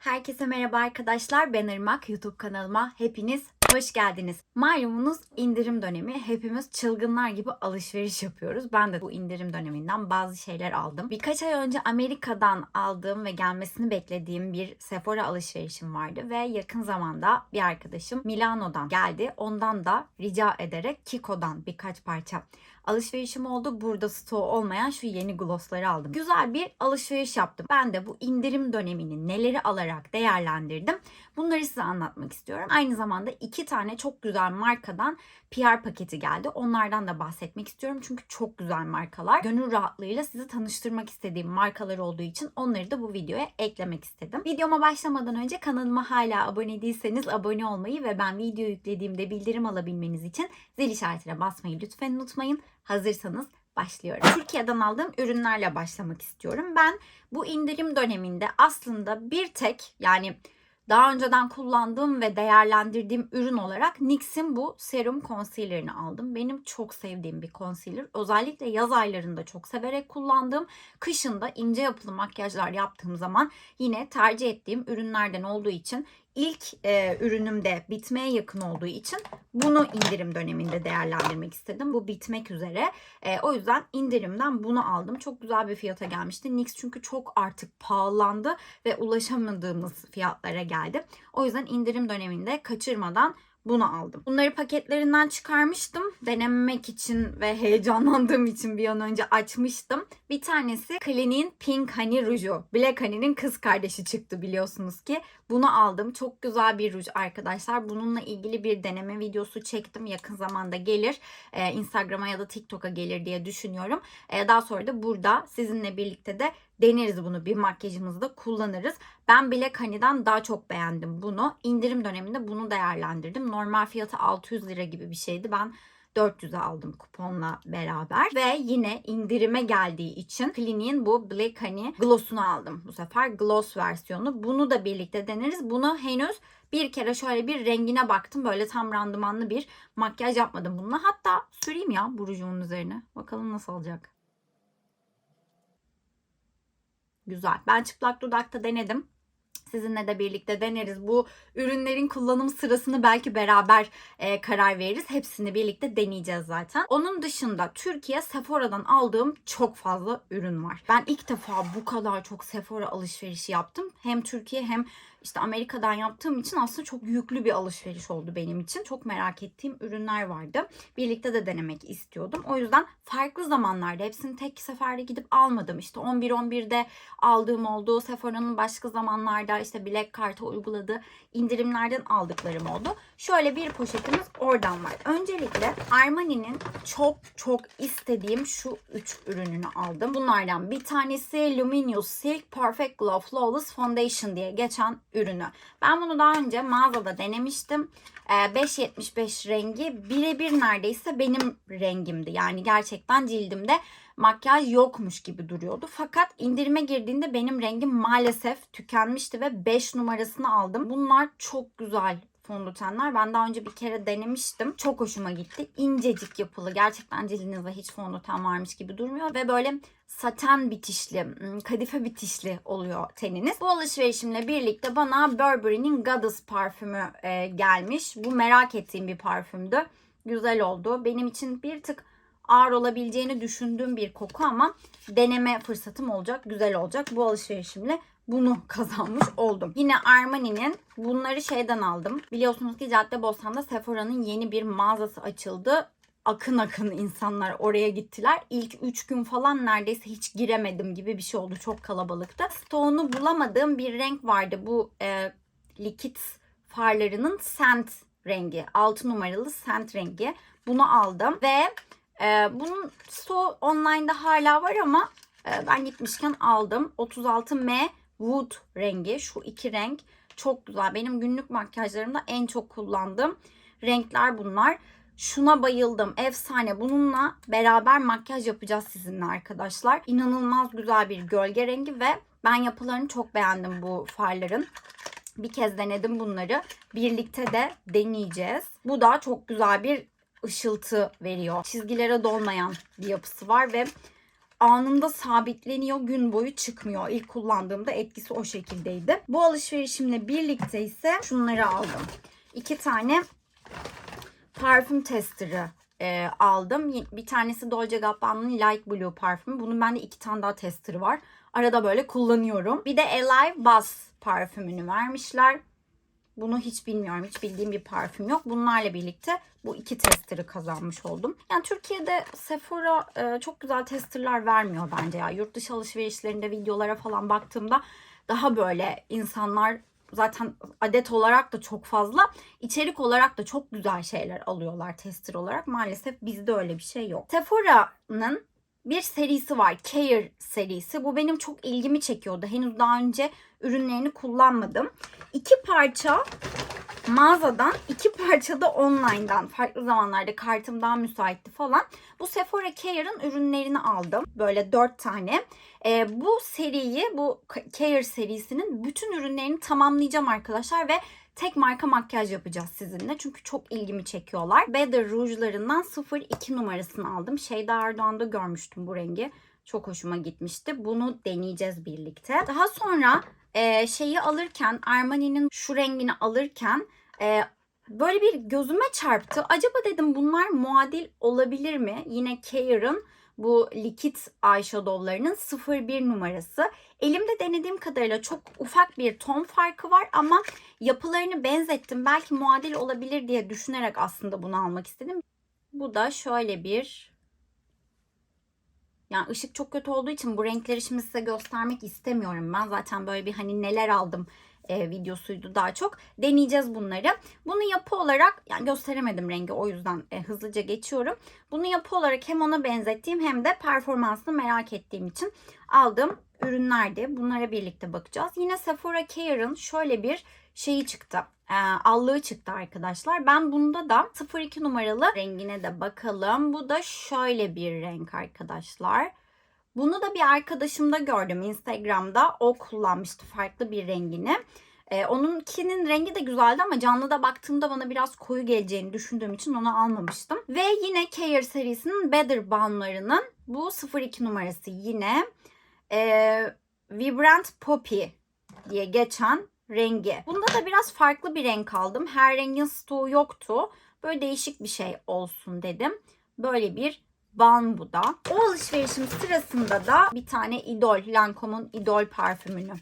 Herkese merhaba arkadaşlar. Ben Irmak. YouTube kanalıma hepiniz hoş geldiniz. Malumunuz indirim dönemi. Hepimiz çılgınlar gibi alışveriş yapıyoruz. Ben de bu indirim döneminden bazı şeyler aldım. Birkaç ay önce Amerika'dan aldığım ve gelmesini beklediğim bir Sephora alışverişim vardı ve yakın zamanda bir arkadaşım Milano'dan geldi. Ondan da rica ederek Kiko'dan birkaç parça alışverişim oldu. Burada stoğu olmayan şu yeni glossları aldım. Güzel bir alışveriş yaptım. Ben de bu indirim dönemini neleri alarak değerlendirdim. Bunları size anlatmak istiyorum. Aynı zamanda iki tane çok güzel markadan PR paketi geldi. Onlardan da bahsetmek istiyorum. Çünkü çok güzel markalar. Gönül rahatlığıyla sizi tanıştırmak istediğim markalar olduğu için onları da bu videoya eklemek istedim. Videoma başlamadan önce kanalıma hala abone değilseniz abone olmayı ve ben video yüklediğimde bildirim alabilmeniz için zil işaretine basmayı lütfen unutmayın. Hazırsanız başlıyorum. Türkiye'den aldığım ürünlerle başlamak istiyorum. Ben bu indirim döneminde aslında bir tek yani daha önceden kullandığım ve değerlendirdiğim ürün olarak NYX'in bu serum concealer'ını aldım. Benim çok sevdiğim bir concealer. Özellikle yaz aylarında çok severek kullandığım, kışında ince yapılı makyajlar yaptığım zaman yine tercih ettiğim ürünlerden olduğu için ilk e, ürünüm de bitmeye yakın olduğu için bunu indirim döneminde değerlendirmek istedim. Bu bitmek üzere. E, o yüzden indirimden bunu aldım. Çok güzel bir fiyata gelmişti. NYX çünkü çok artık pahalandı ve ulaşamadığımız fiyatlara geldi. O yüzden indirim döneminde kaçırmadan bunu aldım. Bunları paketlerinden çıkarmıştım. Denemek için ve heyecanlandığım için bir an önce açmıştım. Bir tanesi Clinique'in Pink Honey Ruju. Black Honey'nin kız kardeşi çıktı biliyorsunuz ki. Bunu aldım. Çok güzel bir ruj arkadaşlar. Bununla ilgili bir deneme videosu çektim. Yakın zamanda gelir. Ee, Instagram'a ya da TikTok'a gelir diye düşünüyorum. Ee, daha sonra da burada sizinle birlikte de deneriz bunu. Bir makyajımızda kullanırız. Ben Black Honey'den daha çok beğendim bunu. İndirim döneminde bunu değerlendirdim. Normal fiyatı 600 lira gibi bir şeydi. Ben 400'e aldım kuponla beraber. Ve yine indirime geldiği için Clinique'in bu Black Honey Gloss'unu aldım. Bu sefer gloss versiyonu. Bunu da birlikte deneriz. Bunu henüz bir kere şöyle bir rengine baktım. Böyle tam randımanlı bir makyaj yapmadım bununla. Hatta süreyim ya bu rujumun üzerine. Bakalım nasıl olacak. Güzel. Ben çıplak dudakta denedim. Sizinle de birlikte deneriz. Bu ürünlerin kullanım sırasını belki beraber e, karar veririz. Hepsini birlikte deneyeceğiz zaten. Onun dışında Türkiye Sephora'dan aldığım çok fazla ürün var. Ben ilk defa bu kadar çok Sephora alışverişi yaptım. Hem Türkiye hem işte Amerika'dan yaptığım için aslında çok yüklü bir alışveriş oldu benim için. Çok merak ettiğim ürünler vardı. Birlikte de denemek istiyordum. O yüzden farklı zamanlarda hepsini tek seferde gidip almadım. İşte 11-11'de aldığım oldu. Sephora'nın başka zamanlarda işte Black Card'a uyguladığı indirimlerden aldıklarım oldu. Şöyle bir poşetimiz oradan var. Öncelikle Armani'nin çok çok istediğim şu 3 ürününü aldım. Bunlardan bir tanesi Luminous Silk Perfect Glow Flawless Foundation diye geçen ürünü. Ben bunu daha önce mağazada denemiştim. 5.75 rengi birebir neredeyse benim rengimdi. Yani gerçekten cildimde makyaj yokmuş gibi duruyordu. Fakat indirime girdiğinde benim rengim maalesef tükenmişti ve 5 numarasını aldım. Bunlar çok güzel fondötenler. Ben daha önce bir kere denemiştim. Çok hoşuma gitti. İncecik yapılı. Gerçekten cildinizde hiç fondöten varmış gibi durmuyor. Ve böyle saten bitişli, kadife bitişli oluyor teniniz. Bu alışverişimle birlikte bana Burberry'nin Goddess parfümü e, gelmiş. Bu merak ettiğim bir parfümdü. Güzel oldu. Benim için bir tık ağır olabileceğini düşündüğüm bir koku ama deneme fırsatım olacak. Güzel olacak. Bu alışverişimle bunu kazanmış oldum. Yine Armani'nin bunları şeyden aldım. Biliyorsunuz ki Caddebostan'da Sephora'nın yeni bir mağazası açıldı. Akın akın insanlar oraya gittiler. İlk 3 gün falan neredeyse hiç giremedim gibi bir şey oldu. Çok kalabalıktı. Stoğunu bulamadığım bir renk vardı. Bu e, likit farlarının scent rengi. 6 numaralı scent rengi. Bunu aldım ve e, bunun stoğu online'da hala var ama e, ben gitmişken aldım. 36M Wood rengi. Şu iki renk çok güzel. Benim günlük makyajlarımda en çok kullandığım renkler bunlar. Şuna bayıldım. Efsane. Bununla beraber makyaj yapacağız sizinle arkadaşlar. İnanılmaz güzel bir gölge rengi ve ben yapılarını çok beğendim bu farların. Bir kez denedim bunları. Birlikte de deneyeceğiz. Bu da çok güzel bir ışıltı veriyor. Çizgilere dolmayan bir yapısı var ve anında sabitleniyor. Gün boyu çıkmıyor. İlk kullandığımda etkisi o şekildeydi. Bu alışverişimle birlikte ise şunları aldım. İki tane parfüm tester'ı e, aldım. Bir tanesi Dolce Gabbana'nın Light Blue parfümü. Bunun bende iki tane daha tester'ı var. Arada böyle kullanıyorum. Bir de Alive Buzz parfümünü vermişler. Bunu hiç bilmiyorum. Hiç bildiğim bir parfüm yok. Bunlarla birlikte bu iki tester'ı kazanmış oldum. Yani Türkiye'de Sephora e, çok güzel tester'lar vermiyor bence ya. Yurt dışı alışverişlerinde videolara falan baktığımda daha böyle insanlar zaten adet olarak da çok fazla, içerik olarak da çok güzel şeyler alıyorlar tester olarak. Maalesef bizde öyle bir şey yok. Sephora'nın bir serisi var. Care serisi. Bu benim çok ilgimi çekiyordu. Henüz daha önce ürünlerini kullanmadım. İki parça mağazadan, iki parça da online'dan farklı zamanlarda kartım daha müsaitti falan. Bu Sephora Care'ın ürünlerini aldım. Böyle dört tane. Ee, bu seriyi, bu Care serisinin bütün ürünlerini tamamlayacağım arkadaşlar ve tek marka makyaj yapacağız sizinle. Çünkü çok ilgimi çekiyorlar. Better rujlarından 02 numarasını aldım. Şeyda Erdoğan'da görmüştüm bu rengi. Çok hoşuma gitmişti. Bunu deneyeceğiz birlikte. Daha sonra e, şeyi alırken Armani'nin şu rengini alırken e, böyle bir gözüme çarptı. Acaba dedim bunlar muadil olabilir mi? Yine Care'ın bu likit eyeshadowlarının 01 numarası. Elimde denediğim kadarıyla çok ufak bir ton farkı var ama yapılarını benzettim. Belki muadil olabilir diye düşünerek aslında bunu almak istedim. Bu da şöyle bir yani ışık çok kötü olduğu için bu renkleri şimdi size göstermek istemiyorum. Ben zaten böyle bir hani neler aldım e, videosuydu daha çok. Deneyeceğiz bunları. Bunu yapı olarak yani gösteremedim rengi o yüzden e, hızlıca geçiyorum. Bunu yapı olarak hem ona benzettiğim hem de performansını merak ettiğim için aldığım ürünlerdi. Bunlara birlikte bakacağız. Yine Sephora Care'ın şöyle bir şeyi çıktı. E, allığı çıktı arkadaşlar. Ben bunda da 02 numaralı rengine de bakalım. Bu da şöyle bir renk arkadaşlar. Bunu da bir arkadaşımda gördüm Instagram'da. O kullanmıştı farklı bir rengini. Ee, onunkinin rengi de güzeldi ama canlıda baktığımda bana biraz koyu geleceğini düşündüğüm için onu almamıştım. Ve yine Care serisinin Better Balmlarının bu 02 numarası yine e, Vibrant Poppy diye geçen rengi. Bunda da biraz farklı bir renk aldım. Her rengin stoğu yoktu. Böyle değişik bir şey olsun dedim. Böyle bir balm bu da. O alışverişim sırasında da bir tane Idol, Lancome'un Idol parfümünü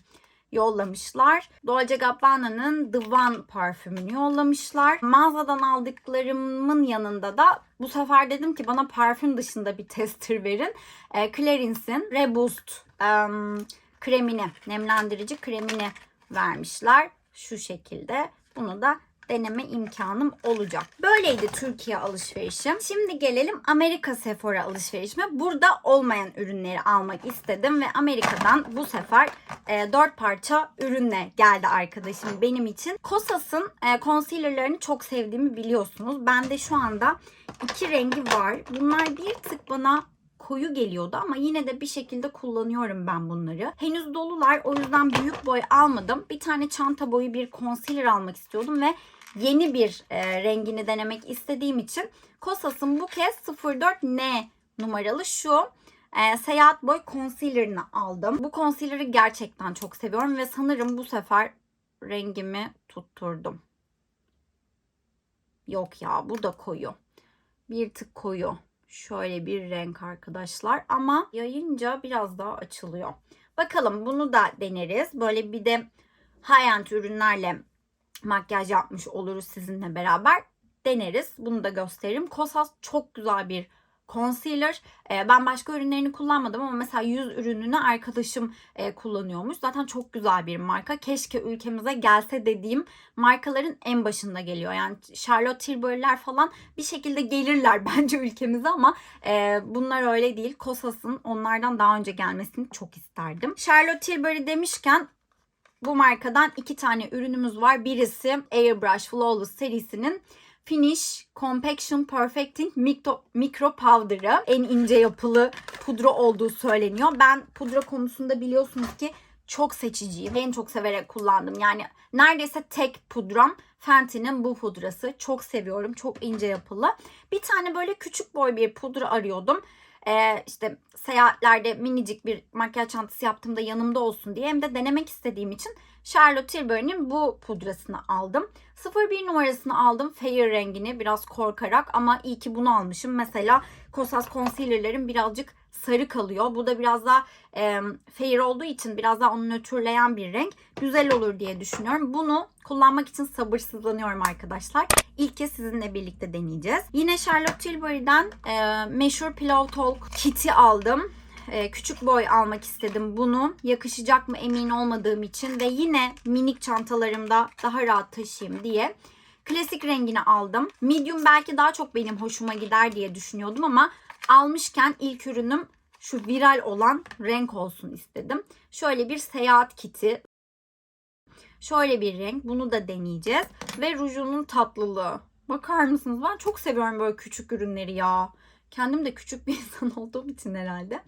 yollamışlar. Dolce Gabbana'nın The One parfümünü yollamışlar. Mağazadan aldıklarımın yanında da bu sefer dedim ki bana parfüm dışında bir tester verin. E, Clarence'in Reboost um, kremini, nemlendirici kremini vermişler. Şu şekilde. Bunu da deneme imkanım olacak. Böyleydi Türkiye alışverişim. Şimdi gelelim Amerika Sephora alışverişime. Burada olmayan ürünleri almak istedim ve Amerika'dan bu sefer e, 4 parça ürünle geldi arkadaşım benim için. Kosas'ın e, concealerlarını çok sevdiğimi biliyorsunuz. Bende şu anda iki rengi var. Bunlar bir tık bana koyu geliyordu ama yine de bir şekilde kullanıyorum ben bunları. Henüz dolular o yüzden büyük boy almadım. Bir tane çanta boyu bir concealer almak istiyordum ve yeni bir e, rengini denemek istediğim için Kosas'ın bu kez 04N numaralı şu e, Seyahat Boy Concealer'ını aldım. Bu concealer'ı gerçekten çok seviyorum ve sanırım bu sefer rengimi tutturdum. Yok ya bu da koyu. Bir tık koyu. Şöyle bir renk arkadaşlar ama yayınca biraz daha açılıyor. Bakalım bunu da deneriz. Böyle bir de high-end ürünlerle makyaj yapmış oluruz sizinle beraber. Deneriz. Bunu da gösteririm. Kosas çok güzel bir concealer. Ee, ben başka ürünlerini kullanmadım ama mesela yüz ürününü arkadaşım e, kullanıyormuş. Zaten çok güzel bir marka. Keşke ülkemize gelse dediğim markaların en başında geliyor. Yani Charlotte Tilbury'ler falan bir şekilde gelirler bence ülkemize ama e, bunlar öyle değil. Kosas'ın onlardan daha önce gelmesini çok isterdim. Charlotte Tilbury demişken bu markadan iki tane ürünümüz var. Birisi Airbrush Flawless serisinin Finish Compaction Perfecting Micro, Micro Powder'ı. En ince yapılı pudra olduğu söyleniyor. Ben pudra konusunda biliyorsunuz ki çok seçiciyim. En çok severek kullandım. Yani neredeyse tek pudram Fenty'nin bu pudrası. Çok seviyorum. Çok ince yapılı. Bir tane böyle küçük boy bir pudra arıyordum. E, işte seyahatlerde minicik bir makyaj çantası yaptığımda yanımda olsun diye hem de denemek istediğim için Charlotte Tilbury'nin bu pudrasını aldım. 01 numarasını aldım. Fair rengini biraz korkarak ama iyi ki bunu almışım. Mesela Kosas concealer'lerim birazcık sarı kalıyor. Bu da biraz daha e, fair olduğu için biraz daha onu nötrleyen bir renk. Güzel olur diye düşünüyorum. Bunu kullanmak için sabırsızlanıyorum arkadaşlar. İlk kez sizinle birlikte deneyeceğiz. Yine Charlotte Tilbury'den e, meşhur Pillow Talk kiti aldım. E, küçük boy almak istedim bunu. Yakışacak mı emin olmadığım için ve yine minik çantalarımda daha rahat taşıyayım diye klasik rengini aldım. Medium belki daha çok benim hoşuma gider diye düşünüyordum ama almışken ilk ürünüm şu viral olan renk olsun istedim. Şöyle bir seyahat kiti. Şöyle bir renk. Bunu da deneyeceğiz. Ve rujunun tatlılığı. Bakar mısınız? Ben çok seviyorum böyle küçük ürünleri ya. Kendim de küçük bir insan olduğum için herhalde.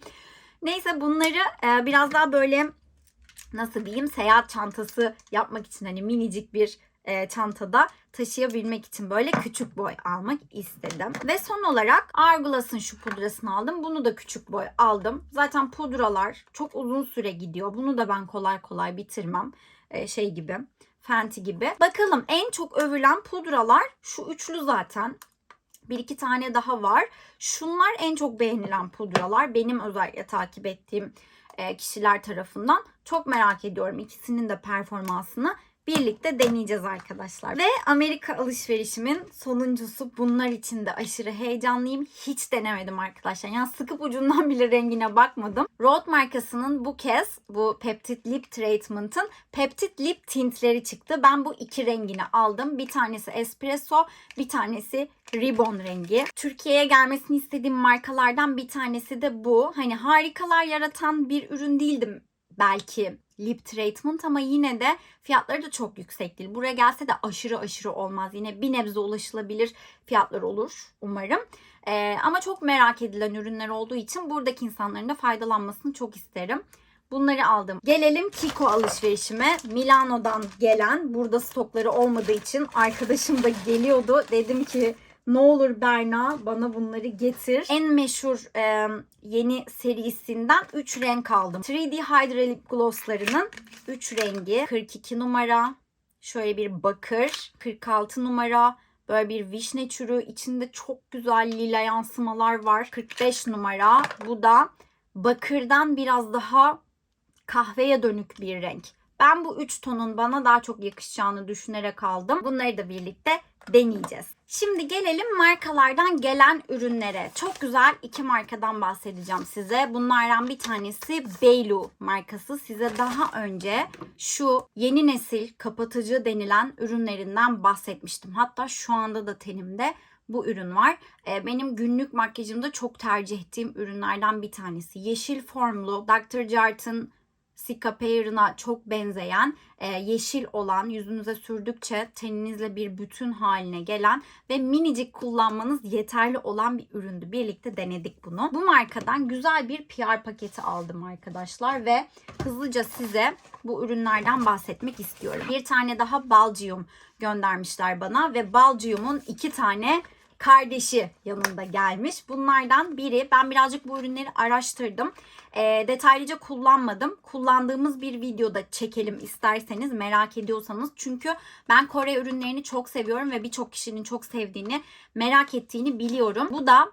Neyse bunları e, biraz daha böyle nasıl diyeyim seyahat çantası yapmak için hani minicik bir e, çantada taşıyabilmek için böyle küçük boy almak istedim. Ve son olarak Argulas'ın şu pudrasını aldım. Bunu da küçük boy aldım. Zaten pudralar çok uzun süre gidiyor. Bunu da ben kolay kolay bitirmem. E, şey gibi. Fenty gibi. Bakalım en çok övülen pudralar şu üçlü zaten. Bir iki tane daha var. Şunlar en çok beğenilen pudralar. Benim özellikle takip ettiğim e, kişiler tarafından. Çok merak ediyorum ikisinin de performansını birlikte deneyeceğiz arkadaşlar. Ve Amerika alışverişimin sonuncusu bunlar için de aşırı heyecanlıyım. Hiç denemedim arkadaşlar. Yani sıkıp ucundan bile rengine bakmadım. Rode markasının bu kez bu Peptide Lip Treatment'ın Peptide Lip Tintleri çıktı. Ben bu iki rengini aldım. Bir tanesi Espresso, bir tanesi Ribbon rengi. Türkiye'ye gelmesini istediğim markalardan bir tanesi de bu. Hani harikalar yaratan bir ürün değildim belki lip treatment ama yine de fiyatları da çok yüksek değil. Buraya gelse de aşırı aşırı olmaz. Yine bir nebze ulaşılabilir fiyatlar olur umarım. Ee, ama çok merak edilen ürünler olduğu için buradaki insanların da faydalanmasını çok isterim. Bunları aldım. Gelelim Kiko alışverişime. Milano'dan gelen burada stokları olmadığı için arkadaşım da geliyordu. Dedim ki ne olur Berna bana bunları getir. En meşhur e, yeni serisinden 3 renk aldım. 3D Hydra Lip Gloss'larının 3 rengi. 42 numara. Şöyle bir bakır. 46 numara. Böyle bir vişne çürü. içinde çok güzel lila yansımalar var. 45 numara. Bu da bakırdan biraz daha kahveye dönük bir renk. Ben bu üç tonun bana daha çok yakışacağını düşünerek aldım. Bunları da birlikte deneyeceğiz. Şimdi gelelim markalardan gelen ürünlere. Çok güzel iki markadan bahsedeceğim size. Bunlardan bir tanesi Beilu markası. Size daha önce şu yeni nesil kapatıcı denilen ürünlerinden bahsetmiştim. Hatta şu anda da tenimde bu ürün var. Ee, benim günlük makyajımda çok tercih ettiğim ürünlerden bir tanesi. Yeşil formlu Dr. Jart'ın Sika Pear'ına çok benzeyen, e, yeşil olan, yüzünüze sürdükçe teninizle bir bütün haline gelen ve minicik kullanmanız yeterli olan bir üründü. Birlikte denedik bunu. Bu markadan güzel bir PR paketi aldım arkadaşlar ve hızlıca size bu ürünlerden bahsetmek istiyorum. Bir tane daha Balcium göndermişler bana ve Balcium'un iki tane kardeşi yanında gelmiş. Bunlardan biri ben birazcık bu ürünleri araştırdım. E, detaylıca kullanmadım. Kullandığımız bir videoda çekelim isterseniz merak ediyorsanız. Çünkü ben Kore ürünlerini çok seviyorum ve birçok kişinin çok sevdiğini merak ettiğini biliyorum. Bu da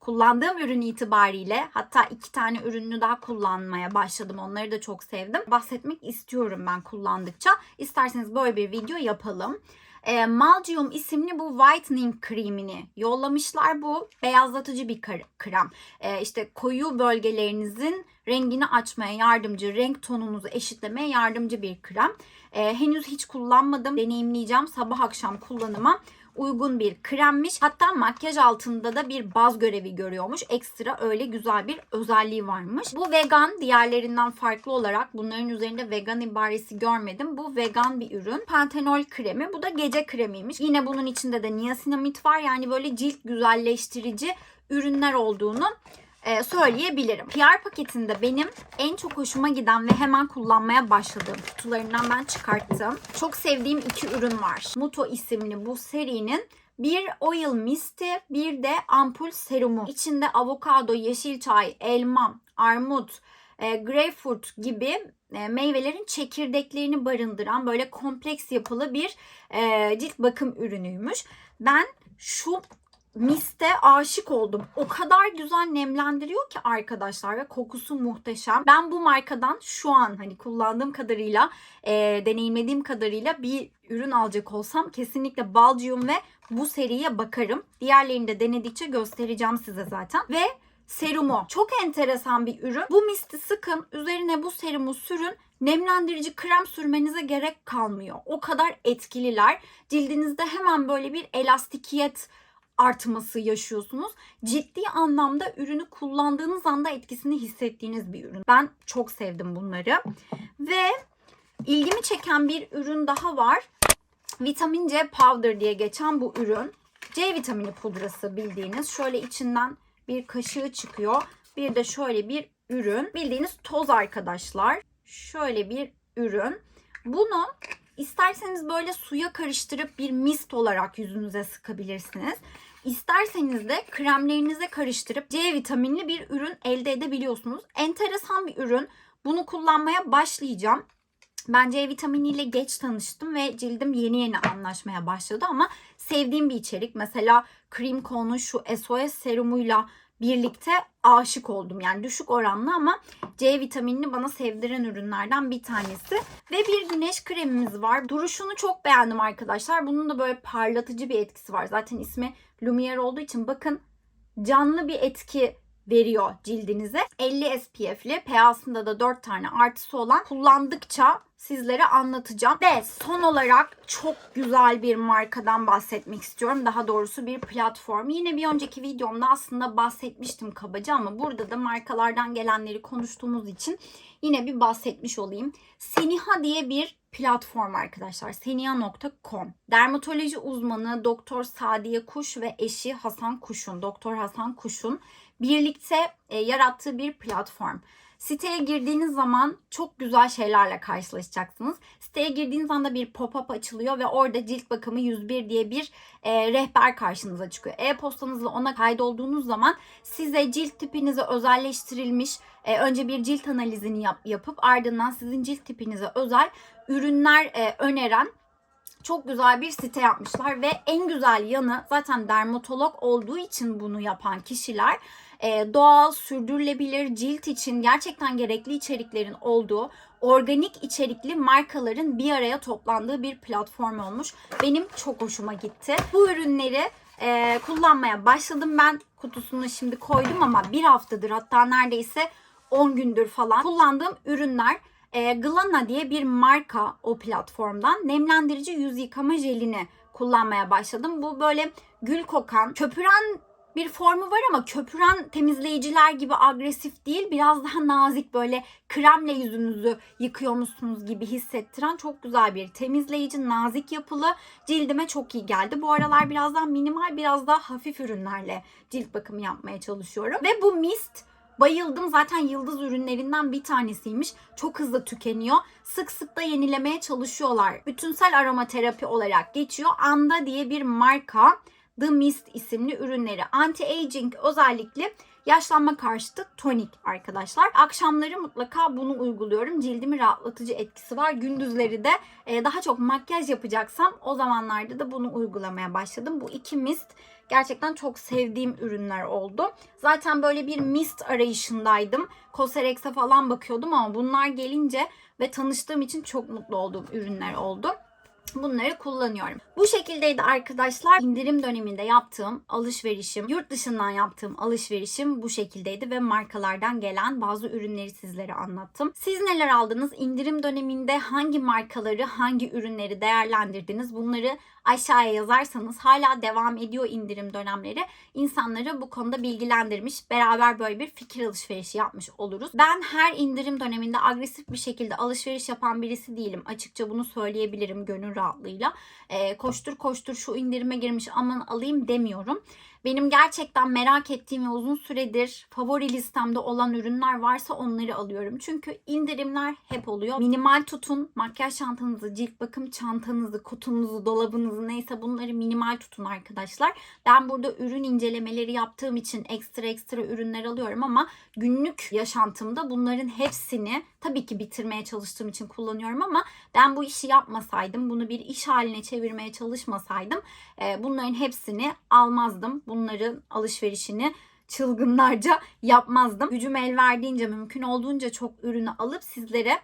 kullandığım ürün itibariyle hatta iki tane ürünü daha kullanmaya başladım. Onları da çok sevdim. Bahsetmek istiyorum ben kullandıkça. İsterseniz böyle bir video yapalım e, Malcium isimli bu whitening kremini yollamışlar. Bu beyazlatıcı bir krem. E, işte koyu bölgelerinizin rengini açmaya yardımcı, renk tonunuzu eşitlemeye yardımcı bir krem. E, henüz hiç kullanmadım. Deneyimleyeceğim. Sabah akşam kullanıma uygun bir kremmiş. Hatta makyaj altında da bir baz görevi görüyormuş. Ekstra öyle güzel bir özelliği varmış. Bu vegan diğerlerinden farklı olarak bunların üzerinde vegan ibaresi görmedim. Bu vegan bir ürün. Pantenol kremi. Bu da gece kremiymiş. Yine bunun içinde de niasinamid var. Yani böyle cilt güzelleştirici ürünler olduğunu e, söyleyebilirim. PR paketinde benim en çok hoşuma giden ve hemen kullanmaya başladığım kutularından ben çıkarttım. Çok sevdiğim iki ürün var. Muto isimli bu serinin bir oil misti, bir de ampul serumu. İçinde avokado, yeşil çay, elma, armut, e, greyfurt gibi e, meyvelerin çekirdeklerini barındıran böyle kompleks yapılı bir e, cilt bakım ürünüymüş. Ben şu miste aşık oldum. O kadar güzel nemlendiriyor ki arkadaşlar ve kokusu muhteşem. Ben bu markadan şu an hani kullandığım kadarıyla, e, deneyimlediğim kadarıyla bir ürün alacak olsam kesinlikle Balcium ve bu seriye bakarım. Diğerlerini de denedikçe göstereceğim size zaten. Ve serumu. Çok enteresan bir ürün. Bu misti sıkın, üzerine bu serumu sürün. Nemlendirici krem sürmenize gerek kalmıyor. O kadar etkililer. Cildinizde hemen böyle bir elastikiyet artması yaşıyorsunuz. Ciddi anlamda ürünü kullandığınız anda etkisini hissettiğiniz bir ürün. Ben çok sevdim bunları. Ve ilgimi çeken bir ürün daha var. Vitamin C Powder diye geçen bu ürün. C vitamini pudrası bildiğiniz. Şöyle içinden bir kaşığı çıkıyor. Bir de şöyle bir ürün. Bildiğiniz toz arkadaşlar. Şöyle bir ürün. Bunu isterseniz böyle suya karıştırıp bir mist olarak yüzünüze sıkabilirsiniz. İsterseniz de kremlerinize karıştırıp C vitaminli bir ürün elde edebiliyorsunuz. Enteresan bir ürün. Bunu kullanmaya başlayacağım. Ben C vitaminiyle geç tanıştım ve cildim yeni yeni anlaşmaya başladı ama sevdiğim bir içerik. Mesela Cream Co'nun şu SOS serumuyla birlikte aşık oldum. Yani düşük oranlı ama C vitaminini bana sevdiren ürünlerden bir tanesi. Ve bir güneş kremimiz var. Duruşunu çok beğendim arkadaşlar. Bunun da böyle parlatıcı bir etkisi var. Zaten ismi Lumiere olduğu için bakın canlı bir etki veriyor cildinize. 50 SPF'li pH'sında da 4 tane artısı olan kullandıkça sizlere anlatacağım. Ve son olarak çok güzel bir markadan bahsetmek istiyorum. Daha doğrusu bir platform. Yine bir önceki videomda aslında bahsetmiştim kabaca ama burada da markalardan gelenleri konuştuğumuz için yine bir bahsetmiş olayım. Seniha diye bir platform arkadaşlar. Seniha.com. Dermatoloji uzmanı Doktor Sadiye Kuş ve eşi Hasan Kuş'un, Doktor Hasan Kuş'un birlikte e, yarattığı bir platform. Siteye girdiğiniz zaman çok güzel şeylerle karşılaşacaksınız. Siteye girdiğiniz anda bir pop-up açılıyor ve orada cilt bakımı 101 diye bir e, rehber karşınıza çıkıyor. E-postanızla ona kaydolduğunuz zaman size cilt tipinize özelleştirilmiş e, önce bir cilt analizini yap, yapıp ardından sizin cilt tipinize özel ürünler e, öneren çok güzel bir site yapmışlar ve en güzel yanı zaten dermatolog olduğu için bunu yapan kişiler e, doğal, sürdürülebilir cilt için gerçekten gerekli içeriklerin olduğu organik içerikli markaların bir araya toplandığı bir platform olmuş. Benim çok hoşuma gitti. Bu ürünleri e, kullanmaya başladım ben. Kutusunu şimdi koydum ama bir haftadır hatta neredeyse 10 gündür falan kullandığım ürünler e, Glana diye bir marka o platformdan nemlendirici yüz yıkama jelini kullanmaya başladım. Bu böyle gül kokan, köpüren bir formu var ama köpüren temizleyiciler gibi agresif değil. Biraz daha nazik böyle kremle yüzünüzü yıkıyormuşsunuz gibi hissettiren çok güzel bir temizleyici. Nazik yapılı cildime çok iyi geldi. Bu aralar biraz daha minimal biraz daha hafif ürünlerle cilt bakımı yapmaya çalışıyorum. Ve bu mist Bayıldım. Zaten yıldız ürünlerinden bir tanesiymiş. Çok hızlı tükeniyor. Sık sık da yenilemeye çalışıyorlar. Bütünsel aromaterapi olarak geçiyor. Anda diye bir marka. The Mist isimli ürünleri. Anti-aging özellikle yaşlanma karşıtı tonik arkadaşlar. Akşamları mutlaka bunu uyguluyorum. Cildimi rahatlatıcı etkisi var. Gündüzleri de e, daha çok makyaj yapacaksam o zamanlarda da bunu uygulamaya başladım. Bu iki mist gerçekten çok sevdiğim ürünler oldu. Zaten böyle bir mist arayışındaydım. Cosrx'e falan bakıyordum ama bunlar gelince ve tanıştığım için çok mutlu olduğum ürünler oldu bunları kullanıyorum. Bu şekildeydi arkadaşlar. İndirim döneminde yaptığım alışverişim, yurt dışından yaptığım alışverişim bu şekildeydi ve markalardan gelen bazı ürünleri sizlere anlattım. Siz neler aldınız? İndirim döneminde hangi markaları, hangi ürünleri değerlendirdiniz? Bunları aşağıya yazarsanız hala devam ediyor indirim dönemleri. İnsanları bu konuda bilgilendirmiş, beraber böyle bir fikir alışverişi yapmış oluruz. Ben her indirim döneminde agresif bir şekilde alışveriş yapan birisi değilim. Açıkça bunu söyleyebilirim gönül rahatlığıyla. E, koştur koştur şu indirime girmiş aman alayım demiyorum. Benim gerçekten merak ettiğim ve uzun süredir favori listemde olan ürünler varsa onları alıyorum. Çünkü indirimler hep oluyor. Minimal tutun. Makyaj çantanızı, cilt bakım çantanızı, kutunuzu, dolabınızı neyse bunları minimal tutun arkadaşlar. Ben burada ürün incelemeleri yaptığım için ekstra ekstra ürünler alıyorum ama günlük yaşantımda bunların hepsini tabii ki bitirmeye çalıştığım için kullanıyorum ama ben bu işi yapmasaydım, bunu bir iş haline çevirmeye çalışmasaydım e, bunların hepsini almazdım. Bunların alışverişini çılgınlarca yapmazdım. Gücüm el verdiğince mümkün olduğunca çok ürünü alıp sizlere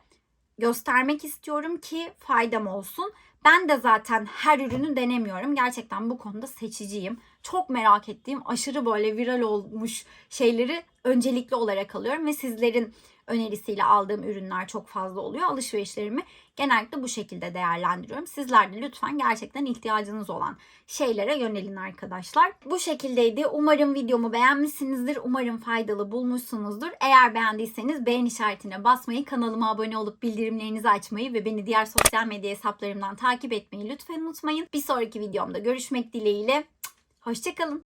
göstermek istiyorum ki faydam olsun. Ben de zaten her ürünü denemiyorum. Gerçekten bu konuda seçiciyim. Çok merak ettiğim aşırı böyle viral olmuş şeyleri öncelikli olarak alıyorum ve sizlerin önerisiyle aldığım ürünler çok fazla oluyor. Alışverişlerimi genellikle bu şekilde değerlendiriyorum. Sizler de lütfen gerçekten ihtiyacınız olan şeylere yönelin arkadaşlar. Bu şekildeydi. Umarım videomu beğenmişsinizdir. Umarım faydalı bulmuşsunuzdur. Eğer beğendiyseniz beğen işaretine basmayı, kanalıma abone olup bildirimlerinizi açmayı ve beni diğer sosyal medya hesaplarımdan takip etmeyi lütfen unutmayın. Bir sonraki videomda görüşmek dileğiyle. Hoşçakalın.